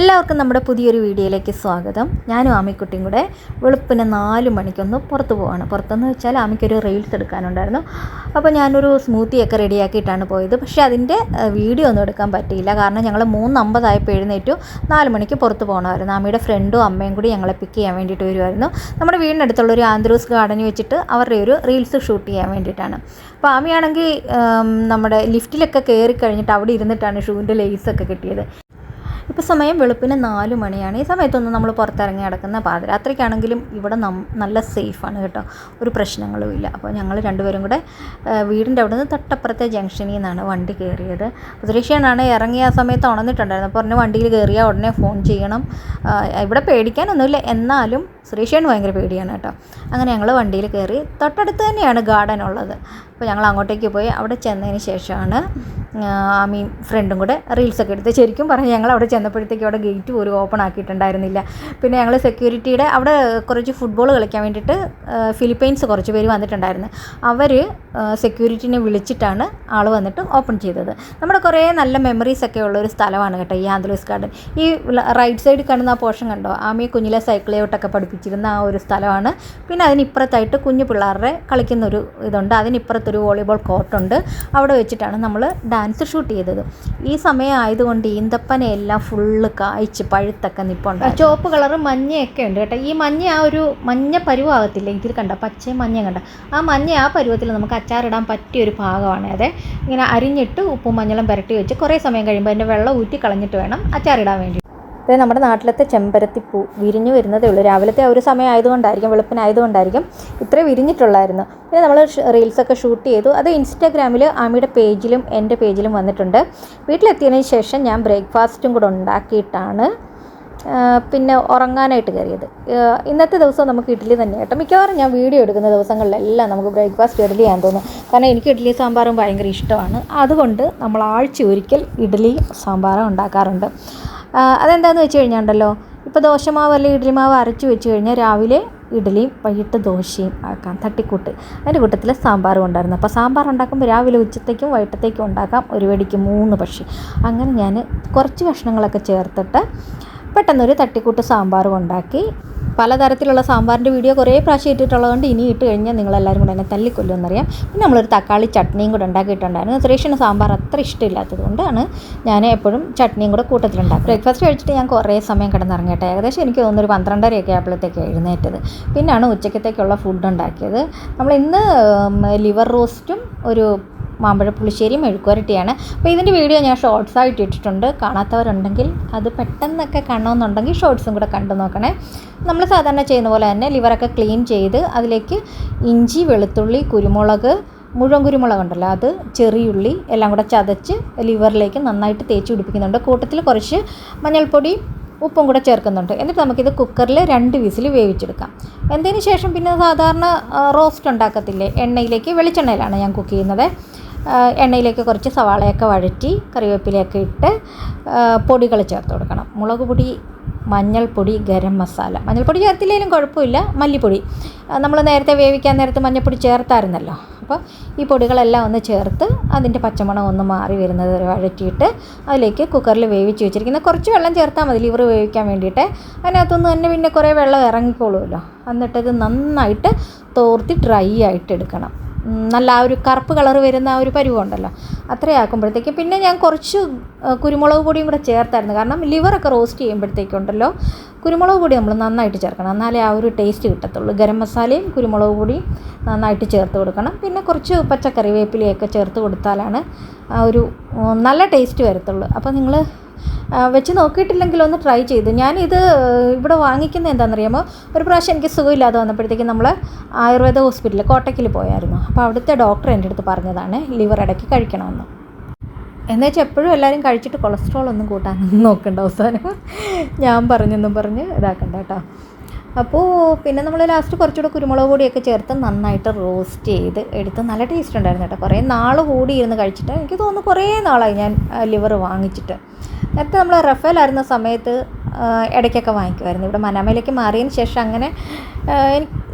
എല്ലാവർക്കും നമ്മുടെ പുതിയൊരു വീഡിയോയിലേക്ക് സ്വാഗതം. ഞാനും ആമിക്കുട്ടിയും കൂടെ വെളുപ്പിന് നാല് മണിക്കൊന്ന് പുറത്ത് പോവാണ്. പുറത്തെന്ന് വെച്ചാൽ ആമിക്കൊരു റീൽസ് എടുക്കാനുണ്ടായിരുന്നു. അപ്പോൾ ഞാനൊരു സ്മൂത്തിയൊക്കെ റെഡിയാക്കിയിട്ടാണ് പോയത്. പക്ഷേ അതിന്റെ വീഡിയോ ഒന്നും എടുക്കാൻ പറ്റിയില്ല. കാരണം ഞങ്ങൾ മൂന്നമ്പതായപ്പോൾ എഴുന്നേറ്റു. നാല് മണിക്ക് പുറത്ത് പോകണമായിരുന്നു ആമിയുടെ ഫ്രണ്ടും അമ്മയും കൂടി ഞങ്ങളെ പിക്ക് ചെയ്യാൻ വേണ്ടിയിട്ട് വരുമായിരുന്നു നമ്മുടെ വീടിനടുത്തുള്ള ഒരു ആന്ത്രൂസ് ഗാർഡനിൽ വെച്ചിട്ട് അവരുടെ ഒരു റീൽസ് ഷൂട്ട് ചെയ്യാൻ വേണ്ടിയിട്ടാണ്. അപ്പോൾ ആമിയാണെങ്കിൽ നമ്മുടെ ലിഫ്റ്റിലൊക്കെ കയറി കഴിഞ്ഞിട്ട് അവിടെ ഇരുന്നിട്ടാണ് ഷൂവിന്റെ ലേസൊക്കെ കിട്ടിയത്. ഇപ്പോൾ സമയം വെളുപ്പിന് നാല് മണിയാണ്. ഈ സമയത്തൊന്നും നമ്മൾ പുറത്തിറങ്ങി നടക്കുന്ന പാതിരാത്രിക്കാണെങ്കിലും ഇവിടെ നം നല്ല സേഫാണ് കേട്ടോ. ഒരു പ്രശ്നങ്ങളും ഇല്ല. അപ്പോൾ ഞങ്ങൾ രണ്ടുപേരും കൂടെ വീടിന്റെ അവിടെ നിന്ന് തൊട്ടപ്പുറത്തെ ജംഗ്ഷനിൽ നിന്നാണ് വണ്ടി കയറിയത്. സുരേഷനാണ് ഇറങ്ങിയ ആ സമയത്ത് ഉണർന്നിട്ടുണ്ടായിരുന്നു അപ്പോൾ പറഞ്ഞു വണ്ടിയിൽ കയറിയാൽ ഉടനെ ഫോൺ ചെയ്യണം. ഇവിടെ പേടിക്കാനൊന്നുമില്ല. എന്നാലും സുരേഷേണ് ഭയങ്കര പേടിയാണ് കേട്ടോ. അങ്ങനെ ഞങ്ങൾ വണ്ടിയിൽ കയറി തൊട്ടടുത്ത് തന്നെയാണ് ഗാർഡൻ ഉള്ളത്. അപ്പോൾ ഞങ്ങൾ അങ്ങോട്ടേക്ക് പോയി. അവിടെ ചെന്നതിന് ശേഷമാണ് മീൻ ഫ്രണ്ടും കൂടെ റീൽസൊക്കെ എടുത്ത് ശരിക്കും പറഞ്ഞാൽ ഞങ്ങൾ അവിടെ ചെന്നപ്പോഴത്തേക്ക് അവിടെ ഗേറ്റ് പോലും ഓപ്പൺ ആക്കിയിട്ടുണ്ടായിരുന്നില്ല. പിന്നെ ഞങ്ങൾ സെക്യൂരിറ്റിയുടെ അവിടെ കുറച്ച് ഫുട്ബോൾ കളിക്കാൻ വേണ്ടിയിട്ട് ഫിലിപ്പൈൻസ് കുറച്ച് പേര് വന്നിട്ടുണ്ടായിരുന്നു. അവർ സെക്യൂരിറ്റിനെ വിളിച്ചിട്ടാണ് ആൾ വന്നിട്ട് ഓപ്പൺ ചെയ്തത്. നമ്മുടെ കുറേ നല്ല മെമ്മറീസ് ഒക്കെ ഉള്ള ഒരു സ്ഥലമാണ് കേട്ടോ ഈ ആന്തലൂസ് ഗാർഡൻ ഈ റൈറ്റ് സൈഡിൽ കാണുന്ന ആ പോർഷൻ കണ്ടോ? ആമിയെ കുഞ്ഞിലെ സൈക്കിൾ ഔട്ടൊക്കെ പഠിപ്പിച്ചിരുന്ന ആ ഒരു സ്ഥലമാണ്. പിന്നെ അതിനിപ്പുറത്തായിട്ട് കുഞ്ഞു പിള്ളേരുടെ കളിക്കുന്ന ഒരു ഇതുണ്ട്. അതിനിപ്പുറത്തൊരു വോളിബോൾ കോർട്ടുണ്ട്. അവിടെ വെച്ചിട്ടാണ് നമ്മൾ ഡാൻസ് ഷൂട്ട് ചെയ്തത്. ഈ സമയം ആയതുകൊണ്ട് ഈന്തപ്പനയെല്ലാം ഫുള്ള് കായ്ച്ച് പഴുത്തൊക്കെ നിപ്പുണ്ട് ചുവപ്പ് കളറ് മഞ്ഞയൊക്കെ ഉണ്ട് കേട്ടോ. ഈ മഞ്ഞ ആ ഒരു മഞ്ഞ പരുവാകത്തില്ല? ഇതിൽ കണ്ട പച്ചയും മഞ്ഞ കണ്ട. ആ മഞ്ഞ ആ പരുവത്തിൽ നമുക്ക് അച്ചാറിടാൻ പറ്റിയ ഒരു ഭാഗമാണ് അതെ. ഇങ്ങനെ അരിഞ്ഞിട്ട് ഉപ്പും മഞ്ഞളും പുരട്ടി വെച്ച് കുറേ സമയം കഴിയുമ്പോൾ അതിന്റെ വെള്ളം ഊറ്റി കളഞ്ഞിട്ട് വേണം അച്ചാറിടാൻ വേണ്ടി. ഇത് നമ്മുടെ നാട്ടിലത്തെ ചെമ്പരത്തിപ്പൂ വിരിഞ്ഞു വരുന്നതേ ഉള്ളൂ. രാവിലത്തെ ആ ഒരു സമയം ആയതുകൊണ്ടായിരിക്കും വെളുപ്പിനായതുകൊണ്ടായിരിക്കും ഇത്ര വിരിഞ്ഞിട്ടുള്ളായിരുന്നു. പിന്നെ നമ്മൾ റീൽസൊക്കെ ഷൂട്ട് ചെയ്തു. അത് ഇൻസ്റ്റാഗ്രാമിൽ ആമിയുടെ പേജിലും എന്റെ പേജിലും വന്നിട്ടുണ്ട്. വീട്ടിലെത്തിയതിന് ശേഷം ഞാൻ ബ്രേക്ക്ഫാസ്റ്റും കൂടെ ഉണ്ടാക്കിയിട്ടാണ് പിന്നെ ഉറങ്ങാനായിട്ട് കയറിയത്. ഇന്നത്തെ ദിവസം നമുക്ക് ഇഡ്ഡലി തന്നെ കേട്ടോ. മിക്കവാറും ഞാൻ വീഡിയോ എടുക്കുന്ന ദിവസങ്ങളിലെല്ലാം നമുക്ക് ബ്രേക്ക്ഫാസ്റ്റ് ഇഡ്ഡലി ചെയ്യാൻ തോന്നും. കാരണം എനിക്ക് ഇഡ്ഡലി സാമ്പാറും ഭയങ്കര ഇഷ്ടമാണ്. അതുകൊണ്ട് നമ്മൾ ആഴ്ച ഒരിക്കൽ ഇഡ്ഡലി സാമ്പാറും ഉണ്ടാക്കാറുണ്ട്. അതെന്താണെന്ന് വെച്ച് കഴിഞ്ഞാൽ ഉണ്ടല്ലോ ഇപ്പോൾ ദോശമാവ് അല്ലെങ്കിൽ ഇഡ്ഡലി മാവ് അരച്ച് വെച്ച് കഴിഞ്ഞാൽ രാവിലെ ഇഡ്ഡലിയും വൈകിട്ട് ദോശയും ആക്കാം തട്ടിക്കൂട്ട്. അതിന്റെ കൂട്ടത്തിൽ സാമ്പാറും ഉണ്ടായിരുന്നു. അപ്പോൾ സാമ്പാർ ഉണ്ടാക്കുമ്പോൾ രാവിലെ ഉച്ചത്തേക്കും വൈകിട്ടത്തേക്കും ഉണ്ടാക്കാം ഒരു വെടിക്ക് മൂന്ന് പക്ഷി. അങ്ങനെ ഞാൻ കുറച്ച് കഷ്ണങ്ങളൊക്കെ ചേർത്തിട്ട് പെട്ടെന്നൊരു തട്ടിക്കൂട്ട് സാമ്പാറും ഉണ്ടാക്കി. പലതരത്തിലുള്ള സാമ്പാറിന്റെ വീഡിയോ കുറേ പ്രാവശ്യം ഇട്ടിട്ടുള്ളതുകൊണ്ട് ഇനി ഇട്ട് കഴിഞ്ഞാൽ നിങ്ങളെല്ലാവരും കൂടെ എന്നെ തല്ലിക്കൊല്ലുമെന്നറിയാം. പിന്നെ നമ്മളൊരു തക്കാളി ചട്നിയും കൂടെ ഉണ്ടാക്കിയിട്ടുണ്ടായിരുന്നു. സുരേഷിന് സാമ്പാർ അത്ര ഇഷ്ടമില്ലാത്തത് കൊണ്ടാണ് ഞാൻ എപ്പോഴും ചട്നിയും കൂടെ കൂട്ടത്തിലുണ്ടാക്കും ബ്രേക്ക്ഫാസ്റ്റ് കഴിച്ചിട്ട് ഞാൻ കുറേ സമയം കിടന്നിറങ്ങിയിട്ട്. ഏകദേശം എനിക്ക് തോന്നുന്നു ഒരു പന്ത്രണ്ടരയൊക്കെ ആയപ്പോഴത്തേക്ക് എഴുന്നേറ്റത്. പിന്നാണ് ഉച്ചക്കത്തേക്കുള്ള ഫുഡ് ഉണ്ടാക്കിയത്. നമ്മൾ ഇന്ന് ലിവർ റോസ്റ്റും ഒരു മാമ്പഴ പുളിശ്ശേരി മെഴുക്കുവരട്ടിയാണ്. അപ്പോൾ ഇതിന്റെ വീഡിയോ ഞാൻ ഷോർട്സ് ആയിട്ട് ഇട്ടിട്ടുണ്ട്. കാണാത്തവരുണ്ടെങ്കിൽ അത് പെട്ടെന്നൊക്കെ കാണണമെന്നുണ്ടെങ്കിൽ ഷോർട്സും കൂടെ കണ്ടു നോക്കണേ. നമ്മൾ സാധാരണ ചെയ്യുന്ന പോലെ തന്നെ ലിവറൊക്കെ ക്ലീൻ ചെയ്ത് അതിലേക്ക് ഇഞ്ചി വെളുത്തുള്ളി കുരുമുളക് മുഴുവൻ കുരുമുളക് ഉണ്ടല്ലോ അത് ചെറിയുള്ളി എല്ലാം കൂടെ ചതച്ച് ലിവറിലേക്ക് നന്നായിട്ട് തേച്ച് പിടിപ്പിക്കുന്നുണ്ട്. കൂട്ടത്തിൽ കുറച്ച് മഞ്ഞൾപ്പൊടി ഉപ്പും കൂടെ ചേർക്കുന്നുണ്ട്. എന്നിട്ട് നമുക്കിത് കുക്കറിൽ രണ്ട് വിസിൽ വേവിച്ചെടുക്കാം. എന്തിനു ശേഷം പിന്നെ സാധാരണ റോസ്റ്റ് ഉണ്ടാക്കത്തില്ലേ? എണ്ണയിലേക്ക് വെളിച്ചെണ്ണയിലാണ് ഞാൻ കുക്ക് ചെയ്യുന്നത്. എണ്ണയിലേക്ക് കുറച്ച് സവാളയൊക്കെ വഴറ്റി കറിവേപ്പിലയൊക്കെ ഇട്ട് പൊടികൾ ചേർത്ത് കൊടുക്കണം. മുളക് പൊടി മഞ്ഞൾപ്പൊടി ഗരം മസാല. മഞ്ഞൾപ്പൊടി ചേർത്തില്ലെങ്കിലും കുഴപ്പമില്ല. മല്ലിപ്പൊടി. നമ്മൾ നേരത്തെ വേവിക്കാൻ നേരത്തെ മഞ്ഞൾപ്പൊടി ചേർത്തായിരുന്നല്ലോ. അപ്പോൾ ഈ പൊടികളെല്ലാം ഒന്ന് ചേർത്ത് അതിന്റെ പച്ചമണം ഒന്ന് മാറി വരുന്നത് വരെ വഴറ്റിയിട്ട് അതിലേക്ക് കുക്കറിൽ വേവിച്ച് വെച്ചിരിക്കുന്ന കുറച്ച് വെള്ളം ചേർത്താൽ മതി. ലിവർ വേവിക്കാൻ വേണ്ടിയിട്ട്. അതിനകത്തുനിന്ന് തന്നെ പിന്നെ കുറേ വെള്ളം ഇറങ്ങിക്കോളുമല്ലോ. എന്നിട്ടത് നന്നായിട്ട് തോർത്തി ഡ്രൈ ആയിട്ട് എടുക്കണം. നല്ല ആ ഒരു കറുപ്പ് കളർ വരുന്ന ആ ഒരു പരുവമുണ്ടല്ലോ അത്രയാക്കുമ്പോഴത്തേക്ക് പിന്നെ ഞാൻ കുറച്ച് കുരുമുളക് പൊടിയും കൂടെ ചേർത്തായിരുന്നു. കാരണം ലിവറൊക്കെ റോസ്റ്റ് ചെയ്യുമ്പോഴത്തേക്കുണ്ടല്ലോ കുരുമുളക് പൊടി നമ്മൾ നന്നായിട്ട് ചേർക്കണം. എന്നാലേ ആ ഒരു ടേസ്റ്റ് കിട്ടത്തുള്ളൂ. ഗരം മസാലയും കുരുമുളക് പൊടിയും നന്നായിട്ട് ചേർത്ത് കൊടുക്കണം. പിന്നെ കുറച്ച് പച്ചക്കറി വേപ്പിലയൊക്കെ ചേർത്ത് കൊടുത്താലാണ് ആ ഒരു നല്ല ടേസ്റ്റ് വരത്തുള്ളൂ. അപ്പോൾ നിങ്ങൾ വെച്ച് നോക്കിയിട്ടില്ലെങ്കിൽ ഒന്ന് ട്രൈ ചെയ്ത്. ഞാനിത് ഇവിടെ വാങ്ങിക്കുന്നത് എന്താണെന്നറിയാമോ? ഒരു പ്രാവശ്യം എനിക്ക് സുഖമില്ലാതെ വന്നപ്പോഴത്തേക്കും നമ്മൾ ആയുർവേദ ഹോസ്പിറ്റലിൽ കോട്ടയ്ക്കിൽ പോയായിരുന്നു. അപ്പോൾ അവിടുത്തെ ഡോക്ടർ എന്റെ അടുത്ത് പറഞ്ഞതാണ് ലിവർ ഇടയ്ക്ക് കഴിക്കണമെന്ന്. എന്നു വെച്ചാൽ എപ്പോഴും എല്ലാവരും കഴിച്ചിട്ട് കൊളസ്ട്രോൾ ഒന്നും കൂട്ടാനൊന്നും നോക്കണ്ട അവസാനം. ഞാൻ പറഞ്ഞെന്നും പറഞ്ഞ് ഇതാക്കണ്ട കേട്ടോ. അപ്പോൾ പിന്നെ നമ്മൾ ലാസ്റ്റ് കുറച്ചുകൂടെ കുരുമുളക് പൊടിയൊക്കെ ചേർത്ത് നന്നായിട്ട് റോസ്റ്റ് ചെയ്ത് എടുത്ത് നല്ല ടേസ്റ്റ് ഉണ്ടായിരുന്നു കേട്ടോ. കുറേ നാൾ കൂടി ഇരുന്ന് കഴിച്ചിട്ട് എനിക്ക് തോന്നുന്നു കുറേ നാളായി ഞാൻ ലിവർ വാങ്ങിച്ചിട്ട്. നേരത്തെ നമ്മൾ റഫേലായിരുന്ന സമയത്ത് ഇടയ്ക്കൊക്കെ വാങ്ങിക്കുമായിരുന്നു. ഇവിടെ മനാമയിലേക്ക് മാറിയതിന് ശേഷം അങ്ങനെ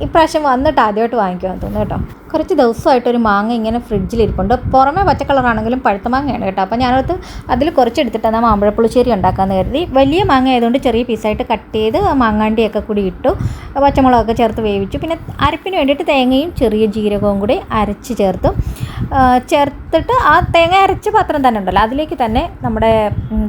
ഇപ്രാവശ്യം വന്നിട്ട് ആദ്യമായിട്ട് വാങ്ങിക്കുമെന്ന് തോന്നുന്നു കേട്ടോ. കുറച്ച് ദിവസമായിട്ട് ഒരു മാങ്ങ ഇങ്ങനെ ഫ്രിഡ്ജിലിരിപ്പുണ്ട്. പുറമേ പച്ച കളറാണെങ്കിലും പഴുത്ത മാങ്ങയാണ് കേട്ടോ. അപ്പോൾ ഞാനത് അതിൽ കുറച്ചെടുത്തിട്ടാണ് മാമ്പഴപ്പുളിശ്ശേരി ഉണ്ടാക്കാമെന്ന് കരുതി. വലിയ മാങ്ങ ആയതുകൊണ്ട് ചെറിയ പീസായിട്ട് കട്ട് ചെയ്ത് മാങ്ങാണ്ടിയൊക്കെ കൂടി ഇട്ടു. പച്ചമുളകൊക്കെ ചേർത്ത് വേവിച്ചു. പിന്നെ അരപ്പിന് വേണ്ടിയിട്ട് തേങ്ങയും ചെറിയ ജീരകവും കൂടി അരച്ച് ചേർത്തു. ആ, ചേർത്തിട്ട് ആ തേങ്ങ അരച്ച പാത്രം തന്നെ ഉണ്ടല്ലോ. അതിലേക്ക് തന്നെ നമ്മുടെ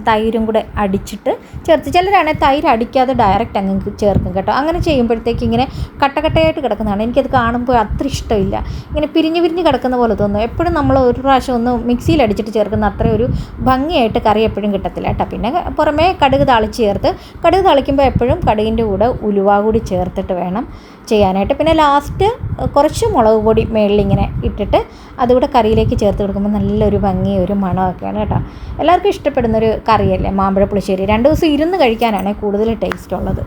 തൈരും കൂടെ അടിച്ചിട്ട് ചേർത്ത്. ചിലരാണെങ്കിൽ തൈര് അടിക്കാതെ ഡയറക്റ്റ് അങ്ങ് ചേർക്കും കേട്ടോ. അങ്ങനെ ചെയ്യുമ്പോഴത്തേക്ക് ഇങ്ങനെ കട്ടക്കട്ടയായിട്ട് കിടക്കുന്നതാണ്. എനിക്കത് കാണുമ്പോൾ അത്ര ഇഷ്ടമില്ല. ഇങ്ങനെ പിരിഞ്ഞ് പിരിഞ്ഞ് കിടക്കുന്ന പോലെ തോന്നും. എപ്പോഴും നമ്മൾ ഒരു പ്രാവശ്യം ഒന്ന് മിക്സിയിൽ അടിച്ചിട്ട് ചേർക്കുന്ന അത്ര ഒരു ഭംഗിയായിട്ട് കറി എപ്പോഴും കിട്ടത്തില്ല കേട്ടോ. പിന്നെ പുറമേ കടുക് താളിച്ച് ചേർത്ത് കടുക് താളിക്കുമ്പോൾ എപ്പോഴും കടുകിന്റെ കൂടെ ഉലുവ കൂടി ചേർത്തിട്ട് വേണം ചെയ്യാനായിട്ട്. പിന്നെ ലാസ്റ്റ് കുറച്ച് മുളക് പൊടി മേളിൽ ഇങ്ങനെ ഇട്ടിട്ട് അതുകൂടെ കറിയിലേക്ക് ചേർത്ത് കൊടുക്കുമ്പോൾ നല്ലൊരു ഭംഗി ഒരു മണമൊക്കെയാണ് കേട്ടോ. എല്ലാവർക്കും ഇഷ്ടപ്പെടുന്ന ഒരു കറിയല്ലേ? മാമ്പഴ പുളിശ്ശേരി. രണ്ട് ദിവസം ഇരുന്ന് കഴിക്കാനാണ് കൂടുതൽ ടേസ്റ്റ് ഉള്ളത്.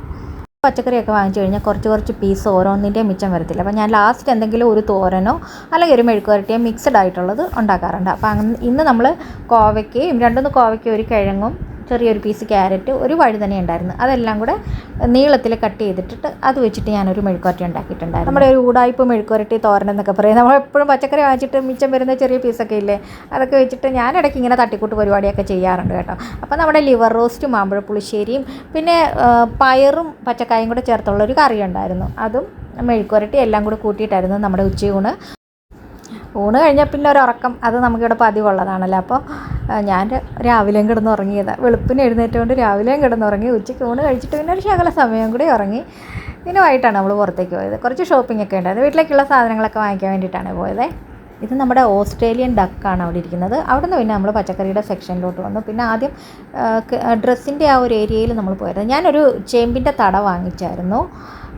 പച്ചക്കറിയൊക്കെ വാങ്ങിച്ചു കഴിഞ്ഞാൽ കുറച്ച് കുറച്ച് പീസ് ഓരോന്നിന്റെയും മിച്ചം വരത്തില്ല. അപ്പോൾ ഞാൻ ലാസ്റ്റ് എന്തെങ്കിലും ഒരു തോരനോ അല്ലെങ്കിൽ ഒരു മെഴുക്ക് വരട്ടിയോ മിക്സഡ് ആയിട്ടുള്ളത് ഉണ്ടാക്കാറുണ്ട്. അപ്പോൾ ഇന്ന് നമ്മൾ കോവയ്ക്കയും രണ്ടൊന്ന് കോവയ്ക്കയും ഒരു കിഴങ്ങും ചെറിയൊരു പീസ് ക്യാരറ്റ് ഒരു വഴുതന ഉണ്ടായിരുന്നു. അതെല്ലാം കൂടെ നീളത്തിൽ കട്ട് ചെയ്തിട്ടിട്ട് അത് വെച്ചിട്ട് ഞാനൊരു മെഴുക്കുവരട്ടി ഉണ്ടാക്കിയിട്ടുണ്ടായിരുന്നു. നമ്മുടെ ഒരു ഊടായ്പ മെഴുക്കുരട്ടി തോരൻ എന്നൊക്കെ പറയും നമ്മൾ എപ്പോഴും പച്ചക്കറി വാങ്ങിച്ചിട്ട് മിച്ചം വരുന്ന ചെറിയ പീസൊക്കെ ഇല്ലേ അതൊക്കെ വെച്ചിട്ട് ഞാൻ ഇടയ്ക്ക് ഇങ്ങനെ തട്ടിക്കൂട്ട് പരിപാടിയൊക്കെ ചെയ്യാറുണ്ട് കേട്ടോ. അപ്പോൾ നമ്മുടെ ലിവർ റോസ്റ്റും മാമ്പഴ പുളിശ്ശേരിയും പിന്നെ പയറും പച്ചക്കായും കൂടെ ചേർത്തുള്ള ഒരു കറി ഉണ്ടായിരുന്നു അതും മെഴുക്കുരട്ടി എല്ലാം കൂടെ കൂട്ടിയിട്ടായിരുന്നു നമ്മുടെ ഉച്ചയൂണ്. ഊണ് കഴിഞ്ഞാൽ പിന്നെ ഒരു ഉറക്കം അത് നമുക്കിവിടെ പതിവുള്ളതാണല്ലോ. അപ്പോൾ ഞാൻ രാവിലെയും കിടന്ന് ഉറങ്ങിയതാണ് വെളുപ്പിന് എഴുന്നേറ്റുകൊണ്ട് രാവിലെയും കിടന്നുറങ്ങി. ഉച്ചയ്ക്ക് ഊണ് കഴിച്ചിട്ട് പിന്നെ ഒരു ശകല സമയം കൂടി ഉറങ്ങി. പിന്നെ വൈകിട്ടാണ് നമ്മൾ പുറത്തേക്ക് പോയത്. കുറച്ച് ഷോപ്പിംഗ് ഒക്കെ ഉണ്ടായിരുന്നു. വീട്ടിലേക്കുള്ള സാധനങ്ങളൊക്കെ വാങ്ങിക്കാൻ വേണ്ടിയിട്ടാണ് പോയത്. ഇത് നമ്മുടെ ഓസ്ട്രേലിയൻ ഡക്കാണ് അവിടെ ഇരിക്കുന്നത്. അവിടെ നിന്ന് പിന്നെ നമ്മൾ പച്ചക്കറിയുടെ സെക്ഷനിലോട്ട് വന്നു. പിന്നെ ആദ്യം ഡ്രസ്സിന്റെ ആ ഒരു ഏരിയയിൽ നമ്മൾ പോയത്. ഞാനൊരു ചേമ്പിന്റെ തട വാങ്ങിച്ചായിരുന്നു.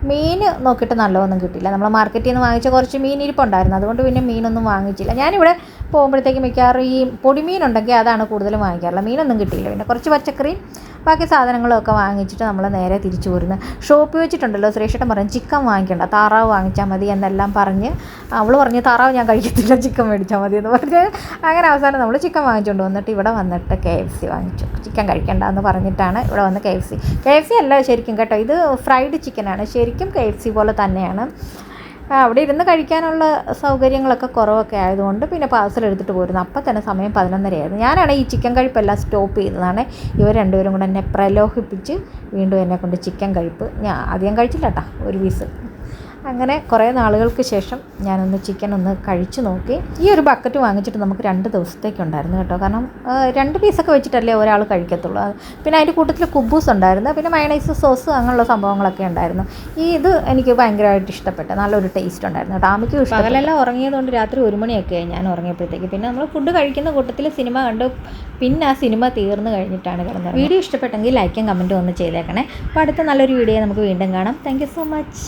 മീൻ നോക്കിയിട്ട് നല്ലതൊന്നും കിട്ടില്ല നമ്മൾ മാർക്കറ്റിൽ നിന്ന് വാങ്ങിച്ച കുറച്ച് മീൻ ഇരിപ്പുണ്ടായിരുന്നു. അതുകൊണ്ട് പിന്നെ മീനൊന്നും വാങ്ങിച്ചില്ല. ഞാനിവിടെ പോകുമ്പോഴത്തേക്ക് മിക്കവാറും ഈ പൊടിമീൻ ഉണ്ടെങ്കിൽ അതാണ് കൂടുതലും വാങ്ങിക്കാറുള്ളത്. മീനൊന്നും കിട്ടിയില്ല. പിന്നെ കുറച്ച് പച്ചക്കറിയും ബാക്കി സാധനങ്ങളൊക്കെ വാങ്ങിച്ചിട്ട് നമ്മൾ നേരെ തിരിച്ചു പോരുന്നത് ഷോപ്പിൽ വെച്ചിട്ടുണ്ടല്ലോ ശ്രീഷേട്ടൻ പറഞ്ഞു ചിക്കൻ വാങ്ങിക്കണ്ട. താറാവ് വാങ്ങിച്ചാൽ മതി എന്നെല്ലാം പറഞ്ഞ് അവൾ പറഞ്ഞു താറാവ് ഞാൻ കഴിക്കത്തില്ല. ചിക്കൻ മേടിച്ചാൽ മതി എന്ന് പറഞ്ഞ്. അങ്ങനെ അവസാനം നമ്മൾ ചിക്കൻ വാങ്ങിച്ചുകൊണ്ട് വന്നിട്ട് ഇവിടെ വന്നിട്ട് കെ എഫ് സി വാങ്ങിച്ചു. ചിക്കൻ കഴിക്കണ്ട എന്ന് പറഞ്ഞിട്ടാണ് ഇവിടെ വന്ന് K F C K F C അല്ല ശരിക്കും കേട്ടോ ഇത് ഫ്രൈഡ് ചിക്കനാണ് ശരിക്കും കെ എഫ് സി പോലെ തന്നെയാണ്. അവിടെ ഇരുന്ന് കഴിക്കാനുള്ള സൗകര്യങ്ങളൊക്കെ കുറവൊക്കെ ആയതുകൊണ്ട് പിന്നെ പാർസൽ എടുത്തിട്ട് പോയിരുന്നു. അപ്പം തന്നെ സമയം പതിനൊന്നരയായിരുന്നു. ഞാനാണ് ഈ ചിക്കൻ കഴിപ്പെല്ലാം സ്റ്റോപ്പ് ചെയ്തതാണ്. ഇവർ രണ്ടുപേരും കൂടെ എന്നെ പ്രലോഭിപ്പിച്ച് വീണ്ടും എന്നെ കൊണ്ട് ചിക്കൻ കഴിപ്പ്. ഞാൻ ആദ്യം കഴിച്ചില്ല കേട്ടോ ഒരു പീസ് അങ്ങനെ കുറേ നാളുകൾക്ക് ശേഷം ഞാനൊന്ന് ചിക്കൻ ഒന്ന് കഴിച്ചു നോക്കി. ഈ ഒരു ബക്കറ്റ് വാങ്ങിച്ചിട്ട് നമുക്ക് രണ്ട് ദിവസത്തേക്കുണ്ടായിരുന്നു കേട്ടോ. കാരണം രണ്ട് പീസൊക്കെ വെച്ചിട്ടല്ലേ ഒരാൾ കഴിക്കത്തുള്ളൂ. പിന്നെ അതിന്റെ കൂട്ടത്തിൽ കുബൂസ് ഉണ്ടായിരുന്നു. പിന്നെ മയണൈസ് സോസ് അങ്ങനെയുള്ള സംഭവങ്ങളൊക്കെ ഉണ്ടായിരുന്നു. ഈ ഇത് എനിക്ക് ഭയങ്കരമായിട്ട് ഇഷ്ടപ്പെട്ടു. നല്ലൊരു ടേസ്റ്റ് ഉണ്ടായിരുന്നു കേട്ടോ. ആമിക്കും ഇഷ്ടം പകലെല്ലാം ഉറങ്ങിയതുകൊണ്ട് രാത്രി ഒരു മണിയൊക്കെ ആയി ഞാൻ ഉറങ്ങിയപ്പോഴത്തേക്ക്. പിന്നെ നമ്മൾ ഫുഡ് കഴിക്കുന്ന കൂട്ടത്തിൽ സിനിമ കണ്ട്. പിന്നെ ആ സിനിമ തീർന്നു കഴിഞ്ഞിട്ടാണ് കിടന്നത്. വീഡിയോ ഇഷ്ടപ്പെട്ടെങ്കിൽ ലൈക്കും കമന്റും ഒന്ന് ചെയ്തേക്കണേ. അപ്പോൾ അടുത്ത നല്ലൊരു വീഡിയോ നമുക്ക് വീണ്ടും കാണാം. Thank so much